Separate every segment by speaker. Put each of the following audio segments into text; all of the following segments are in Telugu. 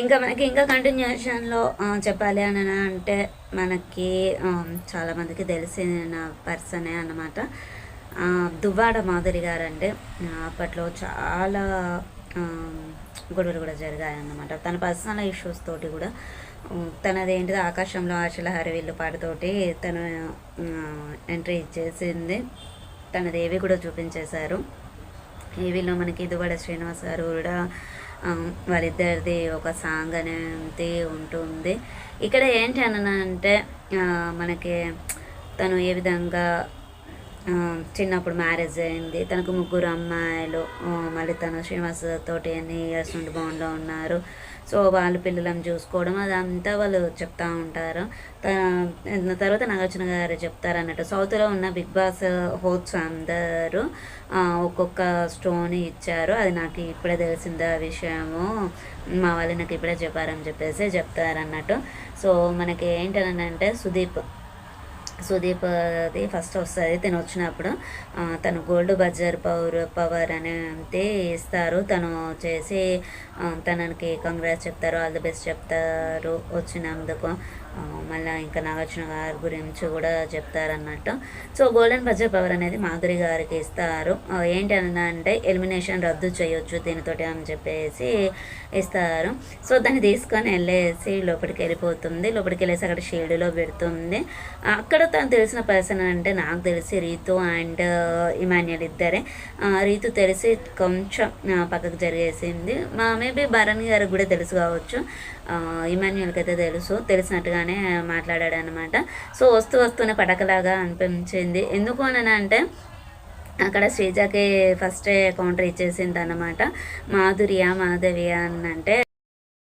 Speaker 1: ఇంకా మనకి ఇంకా కంటిన్యూషన్లో చెప్పాలి అని అంటే మనకి చాలామందికి తెలిసిన పర్సనే అన్నమాట. దువ్వాడ మాధురి గారు అంటే అప్పట్లో చాలా గొడవలు కూడా జరిగాయన్నమాట. తన పర్సనల్ ఇష్యూస్ తోటి కూడా. తనదేంటిది ఆకాశంలో ఆశల హరివిల్లు పాటతోటి తను ఎంట్రీ ఇచ్చేసింది. తనదేవి కూడా చూపించేశారు. ఏవిలో మనకి దువ్వాడ శ్రీనివాస్ గారు కూడా వాళ్ళిద్దరిది ఒక సాంగ్ అనేది ఉంటుంది. ఇక్కడ ఏంటి అని అంటే మనకి తను ఏ విధంగా చిన్నప్పుడు మ్యారేజ్ అయింది తనకు ముగ్గురు అమ్మాయిలు మళ్ళీ తను శ్రీనివాస్ తోటి ఎన్ని ఇయర్స్ నుండి బాండ్లో ఉన్నారు. సో వాళ్ళ పిల్లలను చూసుకోవడం అదంతా వాళ్ళు చెప్తా ఉంటారు. తర్వాత నాగార్జున గారు చెప్తారు అన్నట్టు. సౌత్లో ఉన్న బిగ్ బాస్ హోస్ట్ అందరూ ఒక్కొక్క స్టోన్ ఇచ్చారు. అది నాకు ఇప్పుడే తెలిసింది ఆ విషయము. మా వాళ్ళు నాకు ఇప్పుడే చెప్పారని చెప్పేసి చెప్తారన్నట్టు. సో మనకి ఏంటనంటే అంటే సుదీప్ సుదీప్ అది ఫస్ట్ వస్తుంది తను వచ్చినప్పుడు. తను గోల్డ్ బజార్ పవర్ పవర్ అనేది ఇస్తారు. తను చేసి తనకి కంగ్రాట్స్ చెప్తారు ఆల్ ది బెస్ట్ చెప్తారు వచ్చినందుకు. మళ్ళీ ఇంకా నాగార్జున గారి గురించి కూడా చెప్తారన్నట్టు. సో గోల్డెన్ బజర్ పవర్ అనేది మాధురి గారికి ఇస్తారు. ఏంటి అంటే ఎలిమినేషన్ రద్దు చేయొచ్చు దీనితోటి అని చెప్పేసి ఇస్తారు. సో దాన్ని తీసుకొని వెళ్ళేసి లోపలికి వెళ్ళిపోతుంది. లోపలికి వెళ్ళేసి అక్కడ షేడ్లో పెడుతుంది. అక్కడ తను తెలిసిన పర్సన్ అంటే నాకు తెలిసి రీతు అండ్ ఇమాన్యుల్ ఇద్దరే. రీతు తెలిసి కొంచెం పక్కకు జరిగేసింది. మా మేబీ భరణ్ గారికి కూడా తెలుసు కావచ్చు. ఇమాన్యుల్కి అయితే తెలుసు. తెలిసినట్టుగా తెలిసినట్టుగానే మాట్లాడాడు అనమాట సో వస్తూ వస్తూనే పడకలాగా అనిపించింది. ఎందుకు అని అంటే అక్కడ శ్రీజకి ఫస్ట్ కౌంటర్ ఇచ్చేసింది అనమాట మాధుర్య మాధవియా అని అంటే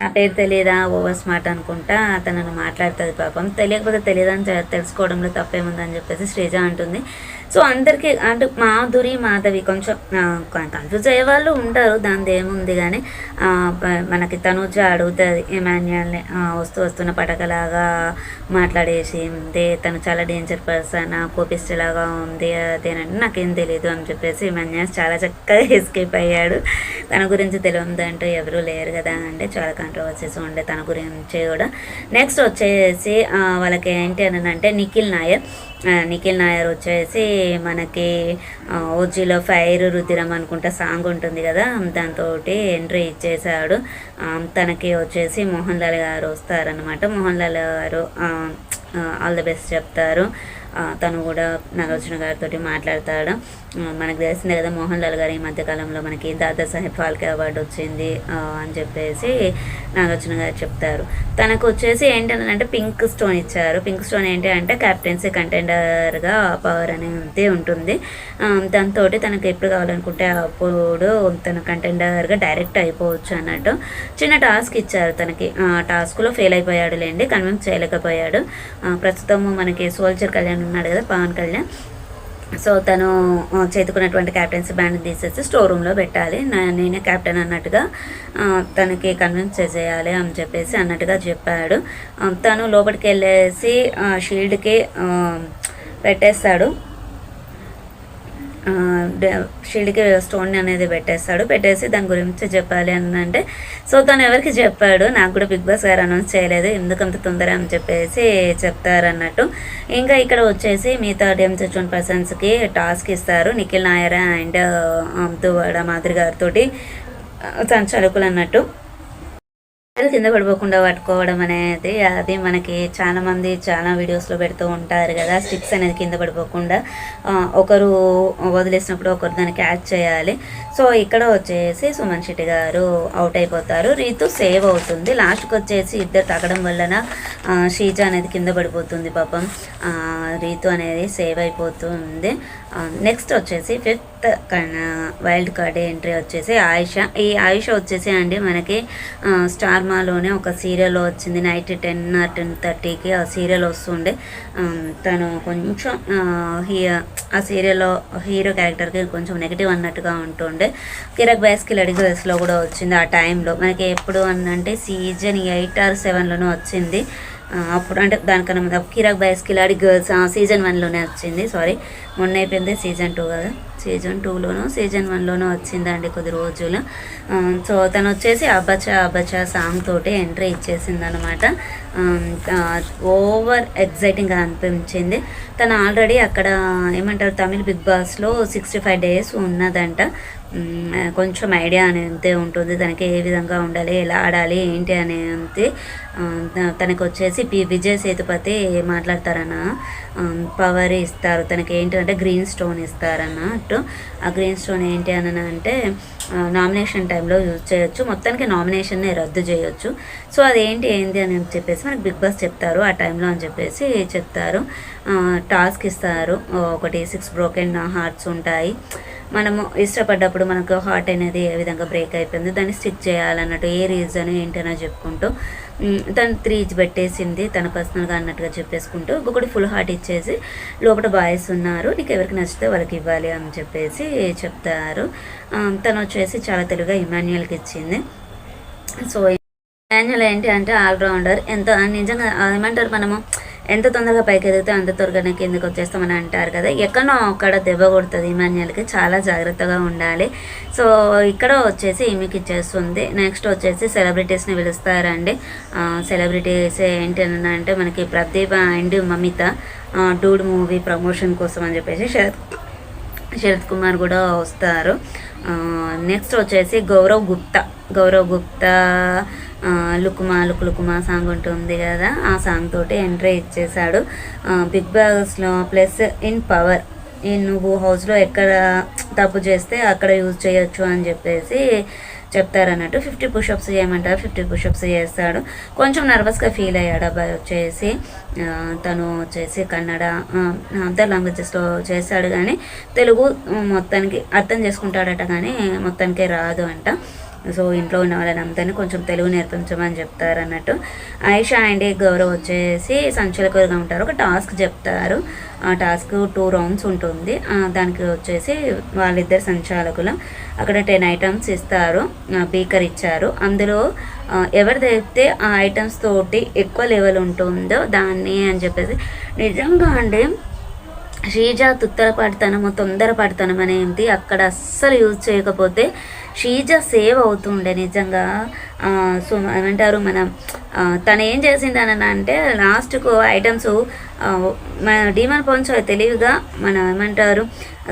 Speaker 1: నా పేరు తెలియదా ఓవర్ స్మార్ట్ అనుకుంటా తనను మాట్లాడుతుంది పాపం. తెలియకపోతే తెలియదని తెలుసుకోవడంలో తప్పేముందని చెప్పేసి శ్రీజ అంటుంది. సో అందరికీ అంటే మాధురి మాధవి కొంచెం కన్ఫ్యూజ్ అయ్యే వాళ్ళు ఉంటారు. దానిది ఏముంది కానీ మనకి తనుజ అడుగుతుంది ఇమాన్యుల్ని వస్తూ వస్తున్న పటకలాగా మాట్లాడేసి ఉంది. తను చాలా డేంజర్ పర్సన్ కోపిస్టులాగా ఉంది అదేనంటే నాకేం తెలియదు అని చెప్పేసి ఇమాన్యుల్ చాలా చక్కగా ఎస్కేప్ అయ్యాడు. తన గురించి తెలియదు అంటూ లేరు కదా అంటే చాలా కాంట్రవర్సీస్ ఉండే తన గురించి కూడా. నెక్స్ట్ వచ్చేసి వాళ్ళకి ఏంటి అని అంటే నిఖిల్ నాయర్. నిఖిల్ నాయర్ వచ్చేసి మనకి ఓజీలో ఫైర్ రుద్దిరం అనుకుంటా సాంగ్ ఉంటుంది కదా దాంతో ఎంట్రీ ఇచ్చేసాడు తనకి వచ్చేసి మోహన్ లాల్ గారు వస్తారనమాట మోహన్ లాల్ గారు ఆల్ ది బెస్ట్ చెప్తారు. తను కూడా నాగార్జున గారితో మాట్లాడతాడు. మనకు తెలిసిందే కదా మోహన్ లాల్ గారు ఈ మధ్యకాలంలో మనకి దాదాసాహెబ్ ఫాల్కే అవార్డు వచ్చింది అని చెప్పేసి నాగార్జున గారు చెప్తారు. తనకు వచ్చేసి ఏంటంటే పింక్ స్టోన్ ఇచ్చారు. పింక్ స్టోన్ ఏంటి అంటే క్యాప్టెన్సీ కంటెండర్గా పవర్ అనేది ఉంటుంది. దాంతో తనకు ఎప్పుడు కావాలనుకుంటే అప్పుడు తన కంటెండర్గా డైరెక్ట్ అయిపోవచ్చు అన్నట్టు చిన్న టాస్క్ ఇచ్చారు తనకి. ఆ టాస్క్లో ఫెయిల్ అయిపోయాడు లేండి కన్విన్స్ చేయలేకపోయాడు. ప్రస్తుతము ప్రస్తుతం మనకి సోల్జర్ కళ్యాణ్ ఉన్నాడు కదా పవన్ కళ్యాణ్. సో తను చేతుకున్నటువంటి క్యాప్టెన్సీ బ్యాండ్ తీసేసి స్టోర్ రూమ్లో పెట్టాలి. నేనే క్యాప్టెన్ అన్నట్టుగా తనకి కన్విన్స్ చేసేయాలి అని చెప్పేసి అన్నట్టుగా చెప్పాడు. తను లోపలికి వెళ్ళేసి షీల్డ్కి పెట్టేస్తాడు. షీల్డ్కి స్టోన్ అనేది పెట్టేస్తాడు. పెట్టేసి దాని గురించి చెప్పాలి అని అంటే సో తను ఎవరికి చెప్పాడు? నాకు కూడా బిగ్ బాస్ గారు అనౌన్స్ చేయలేదు. ఎందుకు అంత తొందర? అని చెప్పేసి చెప్తారన్నట్టు. ఇంకా ఇక్కడ వచ్చేసి మిగతా డెమ్స్ వచ్చిన పర్సన్స్కి టాస్క్ ఇస్తారు. నిఖిల్ నాయర్ అండ్ దువాడ మాదిరి గారితో సంచాలకులు అన్నట్టు. కింద పడిపోకుండా పట్టుకోవడం అనేది అది మనకి చాలా మంది చాలా వీడియోస్లో పెడుతూ ఉంటారు కదా. స్టిక్స్ అనేది కింద పడిపోకుండా ఆ, ఒకరు వదిలేసినప్పుడు ఒకరు దాన్ని క్యాచ్ చేయాలి. సో ఇక్కడ వచ్చేసి సుమన్ శెట్టి గారు అవుట్ అయిపోతారు. రీతు సేవ్ అవుతుంది. లాస్ట్కి వచ్చేసి ఇద్దరు తగ్గడం వలన షీజ అనేది కింద పడిపోతుంది పాపం. రీతు అనేది సేవ్ అయిపోతుంది. నెక్స్ట్ వచ్చేసి ఫిఫ్త్ వైల్డ్ కార్డ్ ఎంట్రీ వచ్చేసి ఆయుష. ఈ ఆయుష వచ్చేసి అండి మనకి స్టార్మాలోనే స్టార్ మాలోనే ఒక సీరియల్ వచ్చింది. నైట్ టెన్ ఆర్ టెన్ థర్టీకి ఆ సీరియల్ వస్తుండే. తను కొంచెం హీ ఆ సీరియల్లో హీరో క్యారెక్టర్కి కొంచెం నెగిటివ్ అన్నట్టుగా ఉంటుండే. కిరక్ బయాస్కి లడి గర్ల్స్లో కూడా వచ్చింది ఆ టైంలో. మనకి ఎప్పుడు అని అంటే సీజన్ ఎయిట్ ఆర్ సెవెన్లోనే వచ్చింది. అప్పుడు అంటే దానికన్నా ముందు Kiraak boys Khiladi girls season వన్లోనే వచ్చింది. సారీ మొన్న అయిపోయింది సీజన్ టూ కదా. సీజన్ టూలోనూ సీజన్ వన్లోనూ వచ్చిందండి కొద్ది రోజులు. సో తను వచ్చేసి అబ్బచా అబ్బచా సాంగ్ తోటి ఎంట్రీ ఇచ్చేసింది అనమాట ఓవర్ ఎగ్జైటింగ్గా అనిపించింది. తను ఆల్రెడీ అక్కడ ఏమంటారు తమిళ్ బిగ్ బాస్లో సిక్స్టీ ఫైవ్ డేస్ ఉన్నదంట. కొంచెం ఐడియా అనేది ఉంటుంది తనకి ఏ విధంగా ఉండాలి ఎలా ఆడాలి ఏంటి అనేది తనకు వచ్చేసి పి విజయ్ సేతుపతి మాట్లాడతారన్న పవర్ ఇస్తారు. తనకి ఏంటంటే గ్రీన్ స్టోన్ ఇస్తారన్నట్టు. ఆ గ్రీన్ స్టోన్ ఏంటి అని అంటే నామినేషన్ టైంలో యూజ్ చేయొచ్చు. మొత్తానికి నామినేషన్ని రద్దు చేయొచ్చు. సో అదేంటి ఏంటి అని చెప్పేసి మనకి బిగ్ బాస్ చెప్తారు. ఆ టైంలో అని చెప్పేసి చెప్తారు. టాస్క్ ఇస్తారు. ఒకటి సిక్స్ బ్రోకెన్ హార్ట్స్ ఉంటాయి. మనము ఇష్టపడ్డప్పుడు మనకు హార్ట్ అనేది ఏ విధంగా బ్రేక్ అయిపోయింది దాన్ని స్టిక్ చేయాలన్నట్టు ఏ రీజన్ ఏంటనో చెప్పుకుంటూ తను త్రీ పెట్టేసింది తన పర్సనల్గా అన్నట్టుగా చెప్పేసుకుంటూ ఇంకొకటి ఫుల్ హార్ట్ ఇచ్చేసి లోపల బాయ్స్ ఉన్నారు నీకు ఎవరికి నచ్చితే వాళ్ళకి ఇవ్వాలి అని చెప్పేసి చెప్తారు. తను వచ్చేసి చాలా తెలుగుగా ఇమాన్యుయల్కి ఇచ్చింది. సో మాన్యువల్ ఏంటి అంటే ఆల్రౌండర్ ఎంత నిజంగా ఏమంటారు మనము ఎంత తొందరగా పైకి ఎదిగితే అంత త్వరగానే కిందకి వచ్చేస్తామని అంటారు కదా. ఎక్కడో అక్కడ దెబ్బ కొడుతుంది ఇమాన్యాలకి చాలా జాగ్రత్తగా ఉండాలి. సో ఇక్కడ వచ్చేసి ఈమెకి ఇచ్చేస్తుంది. నెక్స్ట్ వచ్చేసి సెలబ్రిటీస్ని పిలుస్తారండి. సెలబ్రిటీస్ ఏంటి అని అంటే మనకి Pradeep and Mamitha dude movie promotion కోసం అని చెప్పేసి శరత్ శరత్ కుమార్ కూడా వస్తారు. నెక్స్ట్ వచ్చేసి గౌరవ్ గుప్తా. గౌరవ్ గుప్తా లుకుమా లుకు లుకుమా సాంగ్ ఉంటుంది కదా. ఆ సాంగ్ తోటి ఎంట్రీ ఇచ్చేసాడు బిగ్ బాస్లో ప్లస్ ఇన్ పవర్ ఈ నువ్వు హౌస్లో ఎక్కడ తప్పు చేస్తే అక్కడ యూజ్ చేయొచ్చు అని చెప్పేసి చెప్తారన్నట్టు ఫిఫ్టీ పుషప్స్ చేయమంటారు ఫిఫ్టీ పుషప్స్ చేస్తాడు. కొంచెం నర్వస్గా ఫీల్ అయ్యాడు అబ్బాయి వచ్చేసి. తను వచ్చేసి కన్నడ అదర్ లాంగ్వేజెస్లో చేశాడు కానీ తెలుగు మొత్తానికి అర్థం చేసుకుంటాడట కానీ మొత్తానికే రాదు అంట. సో ఇంట్లో ఉన్న వాళ్ళని అందరినీ కొంచెం తెలుగు నేర్పించమని చెప్తారు అన్నట్టు. ఆయిషా అండ్ గౌరవ్ వచ్చేసి సంచలకులుగా ఉంటారు. ఒక టాస్క్ చెప్తారు. ఆ టాస్క్ టూ రౌండ్స్ ఉంటుంది. దానికి వచ్చేసి వాళ్ళిద్దరు సంచాలకులు అక్కడ టెన్ ఐటమ్స్ ఇస్తారు. బీకర్ ఇచ్చారు. అందులో ఎవరిదైతే ఆ ఐటమ్స్ తోటి ఎక్కువ లెవెల్ ఉంటుందో దాన్ని అని చెప్పేసి. నిజంగా అండి శ్రీజ తొందర తొందరపడతనం అనేది అక్కడ అస్సలు యూజ్ చేయకపోతే షీజ సేవ్ అవుతుండే నిజంగా. సో ఏమంటారు మనం తను ఏం చేసింది అంటే లాస్ట్కు ఐటమ్స్ మన డీమన్ పంచ్ తెలివిగా మన ఏమంటారు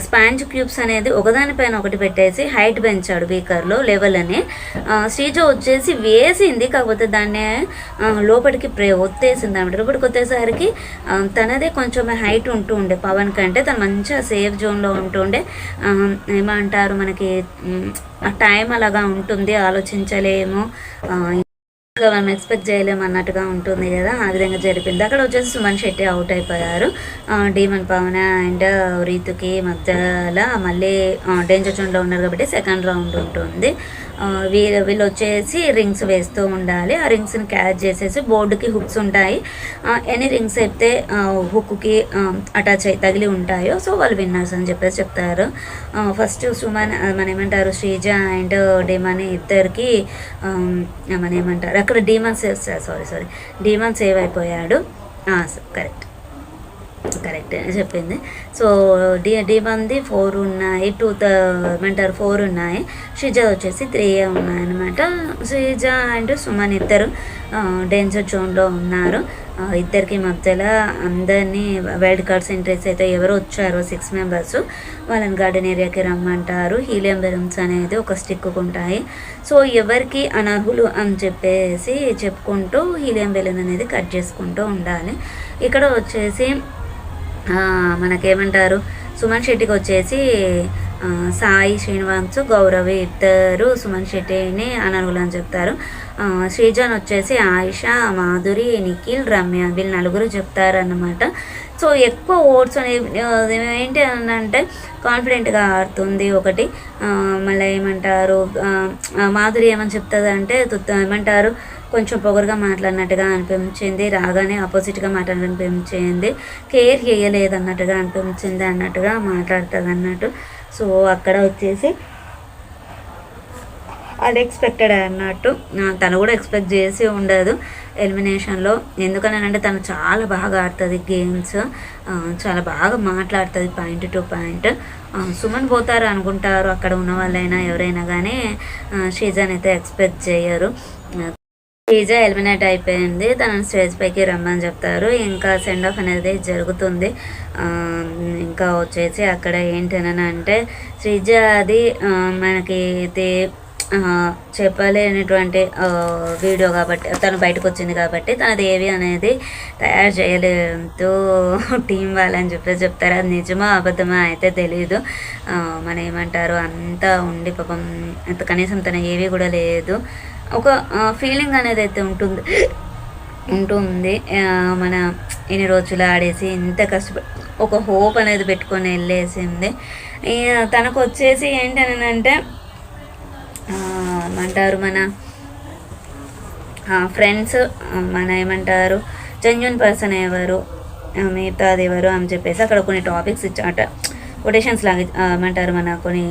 Speaker 1: స్పాంజ్ క్యూబ్స్ అనేది ఒకదానిపైన ఒకటి పెట్టేసి హైట్ పెంచాడు బీకర్లో లెవెల్ అని. ఆ, శ్రీజ వచ్చేసి వేసింది కాకపోతే దాన్ని లోపలికి ప్రే ఒత్తేసింది అనమాట. లోపలికి వచ్చేసరికి తనదే కొంచెం హైట్ ఉంటూ ఉండే పవన్ కంటే తను మంచిగా సేఫ్ జోన్లో ఉంటుండే ఏమంటారు మనకి ఆ టైం అలాగా ఉంటుంది ఆలోచించలేము మనం ఎక్స్పెక్ట్ చేయలేము అన్నట్టుగా ఉంటుంది కదా ఆ విధంగా జరిపింది. అక్కడ వచ్చేసి సుమన్ శెట్టి అవుట్ అయిపోయారు. ఆ, డీమన్ పవన్ అండ్ రీతుకి మధ్యలో మళ్ళీ డేంజర్ జోన్లో ఉన్నారు కాబట్టి సెకండ్ రౌండ్ ఉంటుంది. వీళ్ళు వీళ్ళు వచ్చేసి రింగ్స్ వేస్తూ ఉండాలి. ఆ రింగ్స్ని క్యాచ్ చేసేసి బోర్డుకి హుక్స్ ఉంటాయి. ఎనీ రింగ్స్ అయితే హుక్కి అటాచ్ అయి తగిలి ఉంటాయో సో వాళ్ళు విన్నర్స్ అని చెప్పేసి చెప్తారు. ఫస్ట్ సుమన్ మన ఏమంటారు శ్రీజ అండ్ డీమన్ ఇద్దరికి మన ఏమంటారు అక్కడ demon save sorry sorry demon save అయిపోయాడు. కరెక్ట్. కరెక్ట్ చెప్పింది. సో డి డి డిమంది ఫోర్ ఉన్నాయి టూ ఏమంటారు ఫోర్ ఉన్నాయి. శ్రీజ వచ్చేసి త్రీ ఉన్నాయి అనమాట శ్రీజ అండ్ సుమన్ ఇద్దరు డేంజర్ జోన్లో ఉన్నారు. ఇద్దరికి మధ్యలో అందరినీ వైల్డ్ కార్డ్స్ ఎంట్రీస్ అయితే ఎవరు వచ్చారో సిక్స్ మెంబర్స్ వాళ్ళని గార్డెన్ ఏరియాకి రమ్మంటారు. హీలియం బెలూన్స్ అనేది ఒక స్టిక్కు ఉంటాయి. సో ఎవరికి అనర్హులు అని చెప్పేసి చెప్పుకుంటూ హీలియం బెలూన్ అనేది కట్ చేసుకుంటూ ఉండాలి. ఇక్కడ వచ్చేసి మనకేమంటారు? సుమన్ శెట్టికి వచ్చేసి సాయి శ్రీనివాస్ గౌరవి ఇద్దరు సుమన్ శెట్టిని అనర్హులు అని చెప్తారు. శ్రీజన్ శ్రీజాన్ వచ్చేసి ఆయిషా మాధురి నిఖిల్ రమ్య వీళ్ళు నలుగురు చెప్తారన్నమాట. సో ఎక్కువ ఓట్స్ అనేవి ఏంటి అని అంటే కాన్ఫిడెంట్గా ఆడుతుంది ఒకటి. మళ్ళీ ఏమంటారు? మాధురి ఏమని చెప్తుంది అంటే ఏమంటారు? కొంచెం పొగరుగా మాట్లాడినట్టుగా అనిపించింది. రాగానే ఆపోజిట్గా మాట్లాడనిపించింది కేర్ చేయలేదు అన్నట్టుగా అనిపించింది అన్నట్టుగా మాట్లాడుతుంది అన్నట్టు సో అక్కడ వచ్చేసి అన్ఎక్స్పెక్టెడ్ అన్నట్టు. తను కూడా ఎక్స్పెక్ట్ చేసి ఉండదు ఎలిమినేషన్లో ఎందుకనంటే తను చాలా బాగా ఆడుతుంది గేమ్స్ చాలా బాగా మాట్లాడుతుంది పాయింట్ టు పాయింట్ సుమన్ పోతారు అనుకుంటారు అక్కడ ఉన్న వాళ్ళైనా ఎవరైనా కానీ షీజాన్ అయితే ఎక్స్పెక్ట్ చేయరు. శ్రీజ ఎలిమినేట్ అయిపోయింది. తనని స్టేజ్ పైకి రమ్మని చెప్తారు. ఇంకా సెండ్ ఆఫ్ అనేది జరుగుతుంది. ఇంకా వచ్చేసి అక్కడ ఏంటనని అంటే శ్రీజ అది మనకి ఇది చెప్పలేనటువంటి వీడియో కాబట్టి తను బయటకు వచ్చింది కాబట్టి తనది ఏవి అనేది తయారు చేయలేదు. టీం వాళ్ళని చెప్పేసి చెప్తారు. అది నిజమా అబద్ధమా అయితే తెలియదు మన ఏమంటారు? అంతా ఉండి పాపం కనీసం తన ఏవి కూడా లేదు. ఒక ఫీలింగ్ అనేది అయితే ఉంటుంది. ఉంటుంది మన ఇన్ని రోజులు ఆడేసి ఇంత కష్టపడి ఒక హోప్ అనేది పెట్టుకొని వెళ్ళేసింది తనకు వచ్చేసి ఏంటని అంటే ఏమంటారు మన ఫ్రెండ్స్ మన ఏమంటారు జెన్యున్ పర్సన్ ఎవరు మిగతాది ఎవరు అని చెప్పేసి అక్కడ కొన్ని టాపిక్స్ ఇచ్చాట. కొటేషన్స్ లాగా ఏమంటారు మన కొన్ని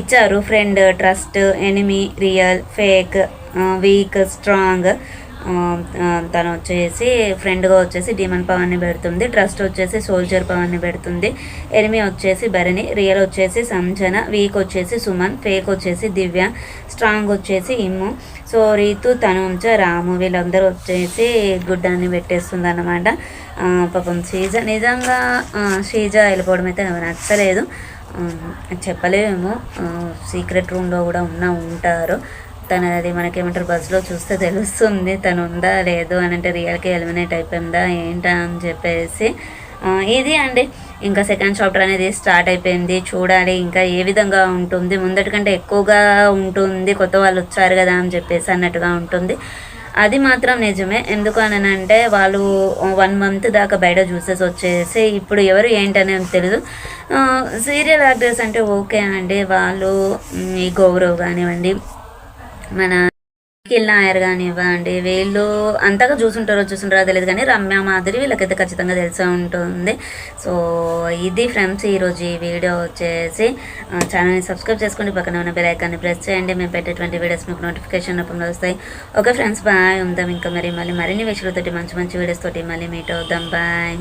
Speaker 1: ఇచ్చారు. Friend trust enemy real fake weak strong తను వచ్చేసి ఫ్రెండ్గా వచ్చేసి డిమన్ పవర్ని పెడుతుంది. ట్రస్ట్ వచ్చేసి సోల్జర్ పవర్ని పెడుతుంది. ఎనిమి వచ్చేసి భరణి రియల్ వచ్చేసి సంజన వీక్ వచ్చేసి సుమన్ ఫేక్ వచ్చేసి దివ్య స్ట్రాంగ్ వచ్చేసి ఇమ్ము. సో రీతు తనుంచ రాము వీళ్ళందరూ వచ్చేసి గుడ్డాన్ని పెట్టేస్తుంది అనమాట పాపం శ్రీజ నిజంగా శ్రీజ వెళ్ళిపోవడం అయితే నచ్చలేదు. చెప్పలేము. సీక్రెట్ రూమ్లో కూడా ఉన్న ఉంటారు. తను అది మనకేమంటారు బస్సులో చూస్తే తెలుస్తుంది తను ఉందా లేదు అని అంటే రియల్కి ఎలిమినేట్ అయిపోయిందా ఏంటా అని చెప్పేసి. ఇది అండి. ఇంకా సెకండ్ చాప్టర్ అనేది స్టార్ట్ అయిపోయింది. చూడాలి ఇంకా ఏ విధంగా ఉంటుంది. ముందటి కంటే ఎక్కువగా ఉంటుంది. కొత్త వాళ్ళు వచ్చారు కదా అని చెప్పేసి అన్నట్టుగా ఉంటుంది. అది మాత్రం నిజమే. ఎందుకు అని అంటే వాళ్ళు వన్ మంత్ దాకా బయట చూసేసి వచ్చేసి ఇప్పుడు ఎవరు ఏంటనేది తెలియదు సీరియల్ యాక్టర్స్ అంటే ఓకే అండి. వాళ్ళు ఈ గౌరవ్ కానివ్వండి మన కిల్ నాయర్ కానివ్వండి వీళ్ళు అంతగా చూసుంటారో చూసుంటారో తెలియదు కానీ రమ్య మాధురి వీళ్ళకైతే ఖచ్చితంగా తెలిసే ఉంటుంది. సో ఇది ఫ్రెండ్స్ ఈరోజు ఈ వీడియో వచ్చేసి ఛానల్ని సబ్స్క్రైబ్ చేసుకోండి. పక్కన ఉన్న బెల్ ఐకాన్ని ప్రెస్ చేయండి. మేము పెట్టేటువంటి వీడియోస్ మీకు నోటిఫికేషన్ రూపంలో వస్తాయి. ఓకే ఫ్రెండ్స్ బాయ్ ఉందాం ఇంకా మరి మళ్ళీ మరిన్ని విషయాలతోటి మంచి మంచి వీడియోస్ తోటి మళ్ళీ మీట్ అవుదాం బాయ్